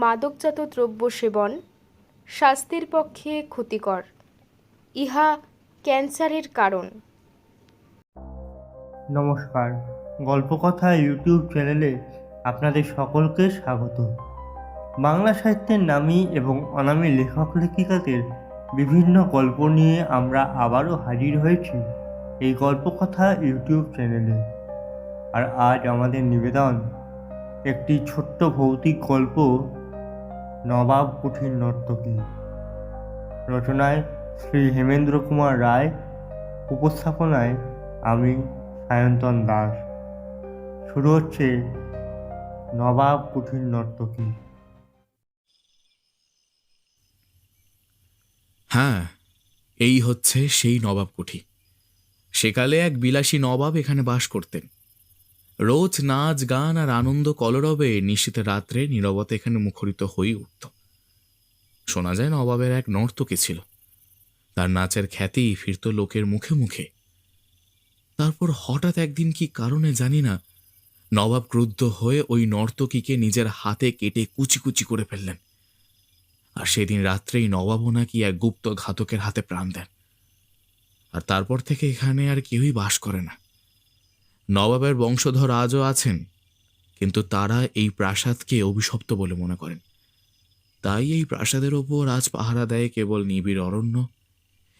মাদকজাত দ্রব্য সেবন স্বাস্থ্যের পক্ষে ক্ষতিকর। ইহা ক্যান্সারের কারণ। নমস্কার। গল্পকথা ইউটিউব চ্যানেলে আপনাদের সকলকে স্বাগত। বাংলা সাহিত্যের নামী এবং অনামী লেখক লেখিকাদের বিভিন্ন গল্প নিয়ে আমরা আবারও হাজির হয়েছি এই গল্পকথা ইউটিউব চ্যানেলে। আর আজ আমাদের নিবেদন একটি ছোট্ট ভৌতিক গল্প নবাব কুঠির নর্তকী। রচনায় শ্রী হেমেন্দ্র কুমার রায়, উপস্থাপনায় আমি সায়ন্তন দাস। শুরু হচ্ছে নবাব কুঠির নর্তকী। হ্যাঁ এই হচ্ছে সেই নবাব কুঠি। সেকালে এক বিলাসী নবাব এখানে বাস করতেন। রোজ নাচ, গান আর আনন্দ কলরবে নিশ্চিত রাত্রে নীরবতা এখানে মুখরিত হয়ে উঠত। শোনা যায় না নবাবের এক নর্তকী ছিল। তার নাচের খ্যাতি ফিরত লোকের মুখে মুখে। তারপর হঠাৎ একদিন কি কারণে জানি না, নবাব ক্রুদ্ধ হয়ে ওই নর্তকীকে নিজের হাতে কেটে কুচি কুচি করে ফেললেন। আর সেদিন রাত্রেই নবাবও নাকি এক গুপ্ত ঘাতকের হাতে প্রাণ দেন। আর তারপর থেকে এখানে আর কেউই বাস করে না। নবাবের বংশধর আজও আছেন, কিন্তু তারা এই প্রাসাদকে অভিশপ্ত বলে মনে করেন। তাই এই প্রাসাদের ওপর আজ পাহারা দেয় কেবল নিবিড় অরণ্য।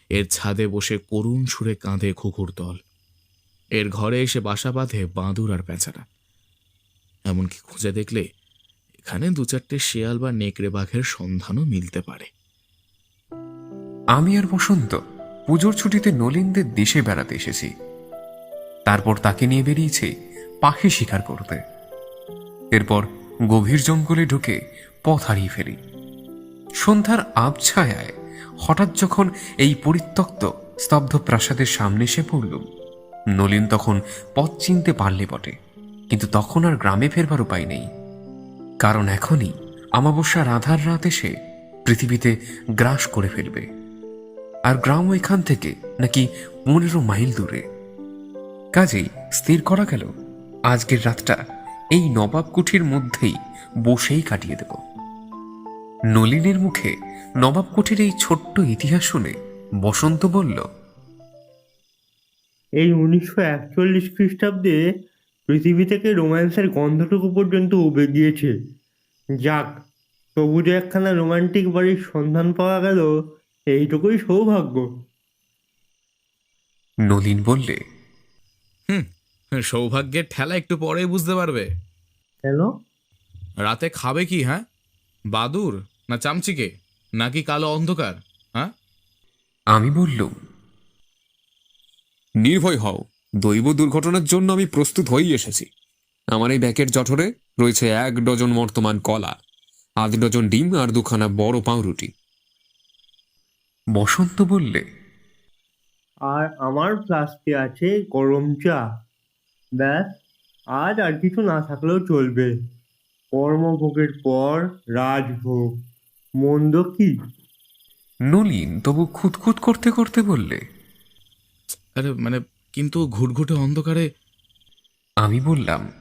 এর ছাদে বসে করুণ সুরে কাঁধে ঘুঘুর দল। এর ঘরে এসে বাসা বাঁধে বাঁদুর আর পেঁচারা। এমনকি খুঁজে দেখলে এখানে দু চারটে শেয়াল বা নেকড়ে বাঘের সন্ধানও মিলতে পারে। আমি আর বসন্ত পুজোর ছুটিতে নলিনদের দেশে বেড়াতে এসেছি। তারপর তাকে নিয়ে বেরিয়েছে পাখি শিকার করতে। এরপর গভীর জঙ্গলে ঢুকে পথ হারিয়ে ফেলি। সন্ধ্যার আবছায়ায় হঠাৎ যখন এই পরিত্যক্ত স্তব্ধ প্রাসাদের সামনে এসে পড়লুম নলিন তখন পথ চিনতে পারলে বটে, কিন্তু তখন আর গ্রামে ফেরবার উপায় নেই। কারণ এখনই আমাবস্যার আধার রাত এসে পৃথিবীতে গ্রাস করে ফেলবে। আর গ্রাম এখান থেকে নাকি পনেরো মাইল দূরে কাজেই স্থির করা গেল। আজকের রাতটা এই নবাব কুঠির মধ্যেই বসেই কাটিয়ে দেব। নলিনের মুখে নবাব কুঠির এই ছোট্ট ইতিহাস শুনে বসন্ত বলল এই উনিশশো একচল্লিশ খ্রিস্টাব্দে পৃথিবী থেকে রোম্যান্সের গন্ধটুকু পর্যন্ত উবে গিয়েছে। যাক তবু যে একখানা রোমান্টিক বাড়ির সন্ধান পাওয়া গেল এইটুকুই সৌভাগ্য। নলিন বললে হুম সৌভাগ্যের ঠেলা একটু পরেই বুঝতে পারবে। কেন? রাতে খাবে কি হ্যাঁ? বাদুর না চামচিকে? নাকি কালো অন্ধকার হ্যাঁ? আমি বললুম নির্ভয় হও। দৈব দুর্ঘটনার জন্য আমি প্রস্তুত হয়েই এসেছি। আমার এই ব্যাকের জঠরে রয়েছে এক ডজন বর্তমান কলা আধ ডজন ডিম আর দুখানা বড় পাউরুটি। বসন্ত বললে আর আমার ফ্লাস্কে আছে গরম চা। ব্যাস আজ আর কিছু না থাকলেও চলবে। কর্মভোগের পর রাজভোগ। মন্দ কি? নলিন তবু খুঁতখুত করতে করতে বললে আরে মানে কিন্তু ঘুটঘুটে অন্ধকারে আমি বললাম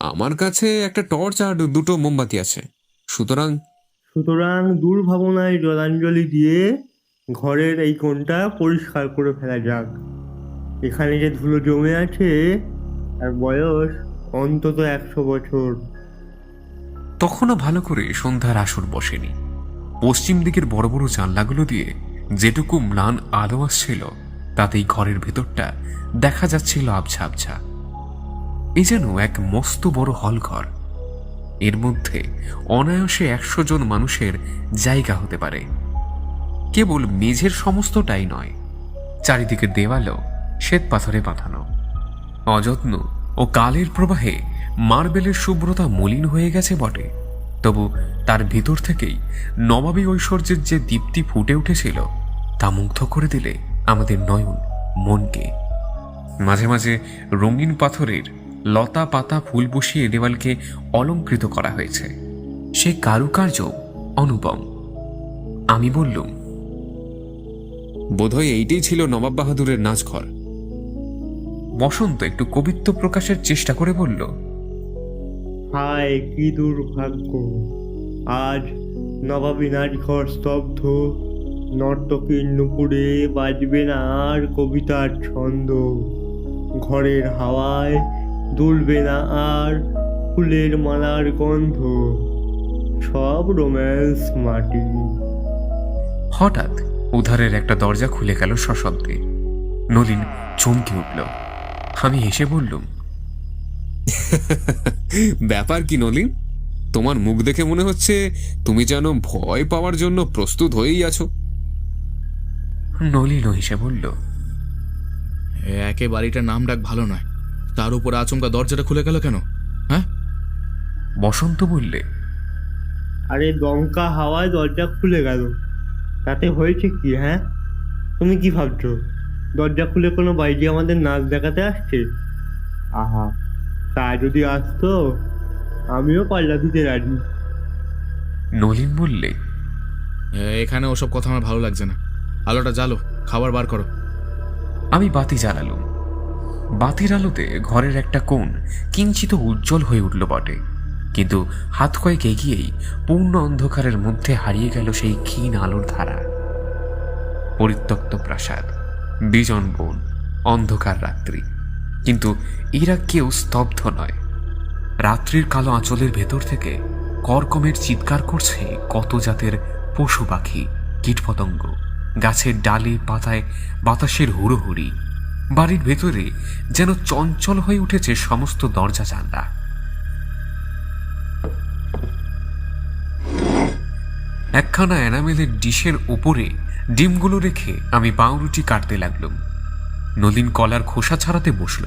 আমার কাছে একটা টর্চ আর দুটো মোমবাতি আছে। সুতরাং সুতরাং দুর্ভাবনায় জলাঞ্জলি দিয়ে ঘরের এই কোণটা পরিষ্কার করে ফেলা যাক। এখানে যে ধুলো জমে আছে আর বয়স অন্তত একশো বছর। তখনও ভালো করে সন্ধ্যার আসর বসেনি। পশ্চিম দিকের বড় বড় জানলাগুলো দিয়ে যেটুকু ম্লান আলো আসছিল, তাতেই ঘরের ভেতরটা দেখা যাচ্ছিল আবছা আবছা। এ যেন এক মস্ত বড় হল ঘর এর মধ্যে অনায়াসে একশো জন মানুষের জায়গা হতে পারে। কেবল মেঝের সমস্তটাই নয়, চারিদিকে দেওয়ালও শ্বেত পাথরে বাঁধানো। অযত্ন ও কালের প্রবাহে মার্বেলের শুভ্রতা মলিন হয়ে গেছে বটে। তবু তার ভিতর থেকেই নবাবী ঐশ্বর্যের যে দীপ্তি ফুটে উঠেছিল, তা মুগ্ধ করে দিলে আমাদের নয়ন, মনকে। মাঝে মাঝে রঙিন পাথরের লতা পাতা ফুল বসিয়ে দেওয়ালকে অলঙ্কৃত করা হয়েছে। সে কারুকার্য, অনুপম। আমি বললুম বোধহয় এইটাই ছিল নবাব বাহাদুরের নাচঘর। বসন্ত একটু কবিত্ব প্রকাশের চেষ্টা করে বলল হায় কি দুর্ভাগ্য আজ নবাবী নাচঘর স্তব্ধ নর্তকীর নুপুরে বাজবে না আর কবিতার ছন্দ। ঘরের হাওয়ায় দুলবে না আর ফুলের মালার গন্ধ সব রোম্যান্স মাটি। হঠাৎ উধারের একটা দরজা খুলে গেল সশব্দে। নলিন চমকে উঠল। আমি হেসে বললুম ব্যাপার কি নলিন? তোমার মুখ দেখে মনে হচ্ছে তুমি যেন ভয় পাওয়ার জন্য প্রস্তুত হয়েই আছো। নলিনও হেসে বলল একে বাড়িটার নাম ডাক ভালো নয়। তার উপর আচমকা দরজাটা খুলে গেল কেন? হ্যাঁ? বসন্ত বললে আরে দমকা হাওয়ায় দরজা খুলে গেল। তাতে হয়েছে কি হ্যাঁ? তুমি কি ভাবছ? দরজা খুলে কোনো বাইরে আমাদের নাচ দেখাতে আসছে? আহা। তা যদি আসতো আমিও পাল্লা দিতে রাজি। নলিন বললে এখানে ওসব কথা আমার ভালো লাগছে না। আলোটা জ্বালো খাবার বার করো। আমি বাতি জ্বালালুম। বাতির আলোতে ঘরের একটা কোণ কিঞ্চিত উজ্জ্বল হয়ে উঠল বটে। কিন্তু হাত কয়েক এগিয়েই পূর্ণ অন্ধকারের মধ্যে হারিয়ে গেল সেই ক্ষীণ আলোর ধারা। পরিত্যক্ত প্রাসাদ, বিজন বন, অন্ধকার রাত্রি। কিন্তু এরা কেউ স্তব্ধ নয়। রাত্রির কালো আঁচলের ভেতর থেকে করকমের চিৎকার করছে কত জাতের পশু পাখি, কীটপতঙ্গ, গাছের ডালে, পাতায়, বাতাসের হুড়োহুড়ি। বাড়ির ভেতরে যেন চঞ্চল হয়ে উঠেছে সমস্ত দরজা জানলা একখানা এনামেলের ডিশের ওপরে ডিমগুলো রেখে আমি পাউরুটি কাটতে লাগলাম। নলিন কলার খোসা ছাড়াতে বসল।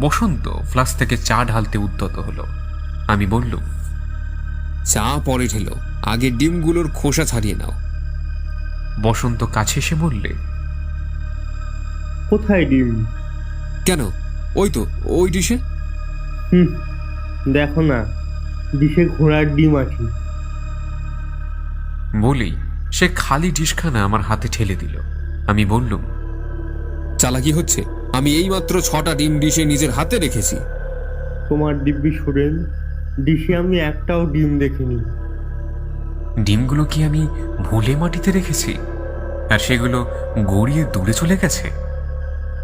বসন্ত ফ্লাস থেকে চা ঢালতে উদ্যত হলো। আমি বললুম চা পরে ঠেলো আগে ডিমগুলোর খোসা ছাড়িয়ে নাও। বসন্ত কাছে এসে বললে কোথায় ডিম? কেন? ওই তো ওই ডিশে? হুম দেখো না ডিশে ঘোড়ার ডিম আছে। বলেই সে খালি ডিশখানা আমার হাতে ঠেলে দিল। আমি বললুম চালাকি হচ্ছে? আমি এইমাত্র ছটা ডিম ডিশে নিজের হাতে রেখেছি। তোমার দিব্যি শোনেন ডিশে আমি একটাও ডিম দেখিনি। ডিমগুলো কি আমি ভুলে মাটিতে রেখেছি? আর সেগুলো গড়িয়ে দূরে চলে গেছে?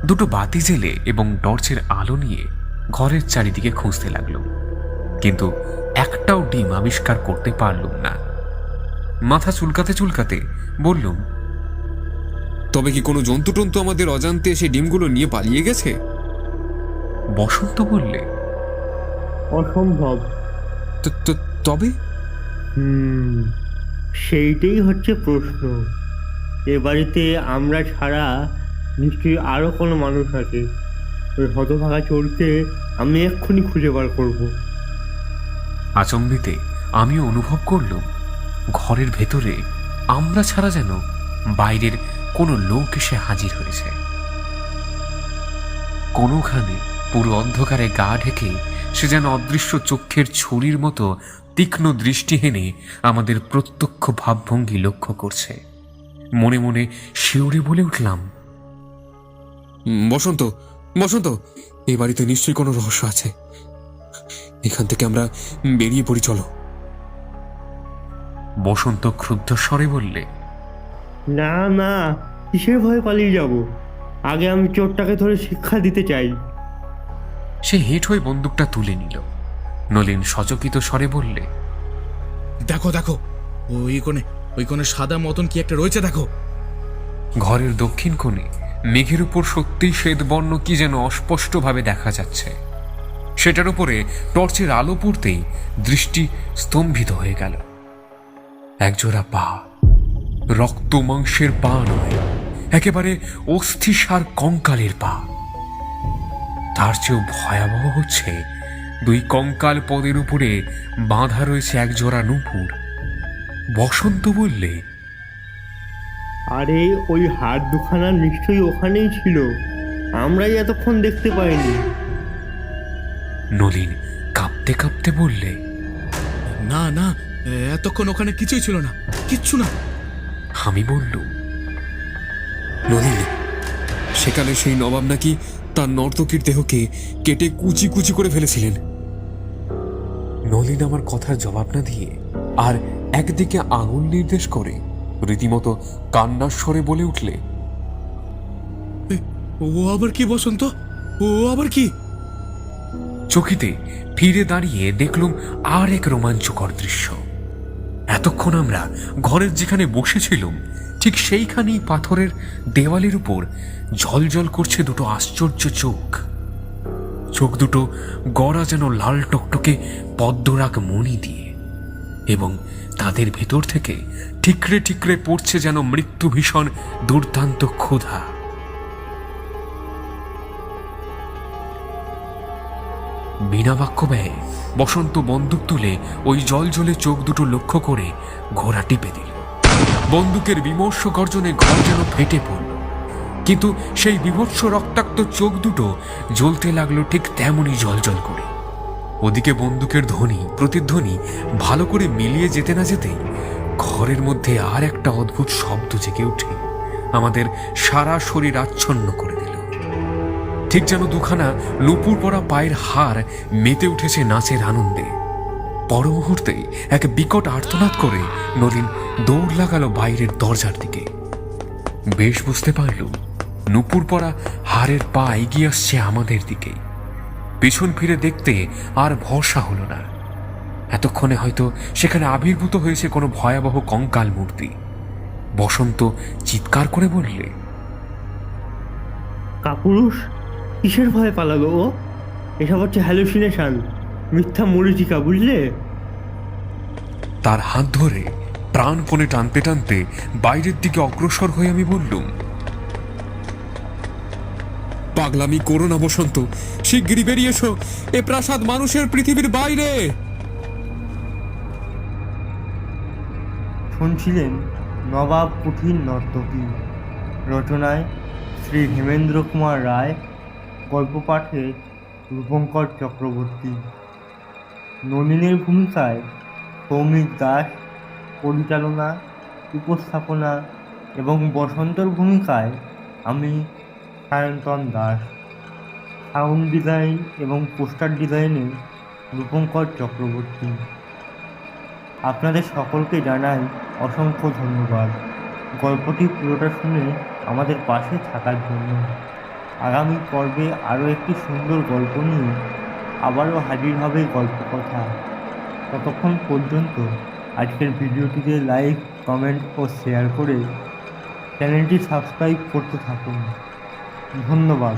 দুটো বাতি জেলে এবং টর্চের আলো নিয়ে ঘরের চারিদিকে খুঁজতে লাগলুম। কিন্তু একটাও ডিম আবিষ্কার করতে পারলুম না। মাথা চুলকাতে চুলকাতে বললুম তবে কি কোনো জন্তু টন্তু আমাদের অজান্তে এসে ডিমগুলো নিয়ে পালিয়ে গেছে? বসন্ত বললে অসম্ভব। তো- তো- তবে? হুম সেইটাই হচ্ছে প্রশ্ন। এ বাড়িতে আমরা ছাড়া নিশ্চয়ই আরও কোনো মানুষ আছে। ওই হতভাগা চলতে আমি এক্ষুনি খুঁজে বার করব। আচম্বিতে আমিও অনুভব করলুম ঘরের ভেতরে আমরা ছাড়া যেন বাইরের কোনো লোক এসে হাজির হয়েছে। কোনোখানে পুরো অন্ধকারে গা ঢেকে সে যেন অদৃশ্য চক্ষের ছুরির মতো তীক্ষ্ণ দৃষ্টি হেনে আমাদের প্রত্যক্ষ ভাবভঙ্গি লক্ষ্য করছে। মনে মনে শিউরে বলে উঠলাম, বসন্ত বসন্ত এই বাড়িতে নিশ্চয়ই কোনো রহস্য আছে। এখান থেকে আমরা বেরিয়ে পড়ি, চলো। বসন্ত ক্ষুব্ধ স্বরে বললে না না কিসের ভয়ে পালিয়ে যাব? আগে আমি চোরটাকে ধরে শিক্ষা দিতে চাই। সে হেঁট হয়ে বন্দুকটা তুলে নিল। নলিন সচকিত স্বরে বললে দেখো দেখো ওই কোণে ওই কোণে সাদা মতন কি একটা রয়েছে দেখো। ঘরের দক্ষিণ কোণে মেঘের উপর সত্যিই শ্বেতবর্ণ কি যেন অস্পষ্টভাবে দেখা যাচ্ছে। সেটার উপরে টর্চের আলো পড়তেই দৃষ্টি স্তম্ভিত হয়ে গেল। একজোড়া পা। রক্ত মাংসের পা নয় একেবারে অস্থিসার কঙ্কালের পা। তার চেয়েও ভয়াবহ হচ্ছে দুই কঙ্কাল পদের উপরে বাঁধা রয়েছে একজোড়া নুপুর। বসন্ত বললে আরে ওই হাত দুখানা নিশ্চয়ই ওখানেই ছিল। আমরাই এতক্ষণ দেখতে পাইনি। নলিন কাঁপতে কাঁপতে বললে না না এতক্ষণ ওখানে কিছুই ছিল না। কিচ্ছু না। আমি বললুম নলিন সেকালে সেই নবাব নাকি তার নর্তকীর দেহকে কেটে কুচি কুচি করে ফেলেছিলেন। নলিন আমার কথার জবাব না দিয়ে আর একদিকে আঙুল নির্দেশ করে রীতিমতো কান্নার স্বরে বলে উঠলে ও আবার কি বসন্ত? ও আবার কি? চকিতে ফিরে দাঁড়িয়ে দেখলুম আর এক রোমাঞ্চকর দৃশ্য। এতক্ষণ আমরা ঘরের যেখানে বসেছিলাম, ঠিক সেইখানেই পাথরের দেওয়ালের উপর জল করছে দুটো আশ্চর্য চোখ। চোখ দুটো গড়া যেন লাল টকটকে পদ্মরাগ মণি দিয়ে, এবং তাদের ভেতর থেকে ঠিকরে ঠিকরে পড়ছে যেন মৃত্যু ভীষণ দুর্দান্ত ক্ষুধা। বিনা বাক্য ব্যয়ে। বসন্ত বন্দুক তুলে ওই জল জলে চোখ দুটো লক্ষ্য করে ঘোড়া টিপে দিল। বন্দুকের বিমর্ষ গর্জনে ঘর যেন ফেটে পড়ল। কিন্তু সেই বিভৎস রক্তাক্ত চোখ দুটো জ্বলতে লাগল ঠিক তেমনই জল করে। ওদিকে বন্দুকের ধ্বনি, প্রতিধ্বনি ভালো করে মিলিয়ে যেতে না যেতেই ঘরের মধ্যে আর একটা অদ্ভুত শব্দ জেগে উঠে আমাদের সারা শরীর আচ্ছন্ন করে ঠিক যেন দুখানা নুপুর পরা পায়ের হার মেতে উঠেছে নাচের আনন্দে। পর মুহূর্তেই এক বিকট আর্তনাদ করে নলিন দৌড় লাগালো বাইরের দরজার দিকে। বেশ বুঝতে পারলুম নুপুর পরা হারের পা এগিয়ে আসছে আমাদের দিকে। পিছন ফিরে দেখতে আর ভরসা হলো না। এতক্ষণে হয়তো সেখানে আবির্ভূত হয়েছে কোনো ভয়াবহ কঙ্কাল মূর্তি। বসন্ত চিৎকার করে বললে, কাপুরুষ কিসের ভয়ে পালালো ও? এসব হচ্ছে হ্যালুসিনেশন মিথ্যা মরিচিকা বুঝলে? তার হাত ধরে প্রাণপণে টানতে টানতে বাইরের দিকে অগ্রসর হয়ে আমি বললুম পাগলামি করো না বসন্ত শিগগিরই বেরিয়ে এসো এ প্রাসাদ মানুষের পৃথিবীর বাইরে! শুনছিলেন নবাব কুঠির নর্তকী রচনায় শ্রী হেমেন্দ্র কুমার রায় গল্প পাঠে রূপঙ্কর চক্রবর্তী। নলিনের ভূমিকায় সৌমিক দাস, পরিচালনা, উপস্থাপনা এবং বসন্তর ভূমিকায় আমি সায়ন্তন দাস। সাউন্ড ডিজাইন এবং পোস্টার ডিজাইনে রূপঙ্কর চক্রবর্তী। আপনাদের সকলকে জানাই অসংখ্য ধন্যবাদ। গল্পটি পুরোটা শুনে আমাদের পাশে থাকার জন্য। আগামী পর্বে আরও একটি সুন্দর গল্প নিয়ে আবারও হাজির হবে গল্প কথা ততক্ষণ পর্যন্ত আজকের ভিডিওটিতে লাইক, কমেন্ট ও শেয়ার করে চ্যানেলটি সাবস্ক্রাইব করতে থাকুন। ধন্যবাদ।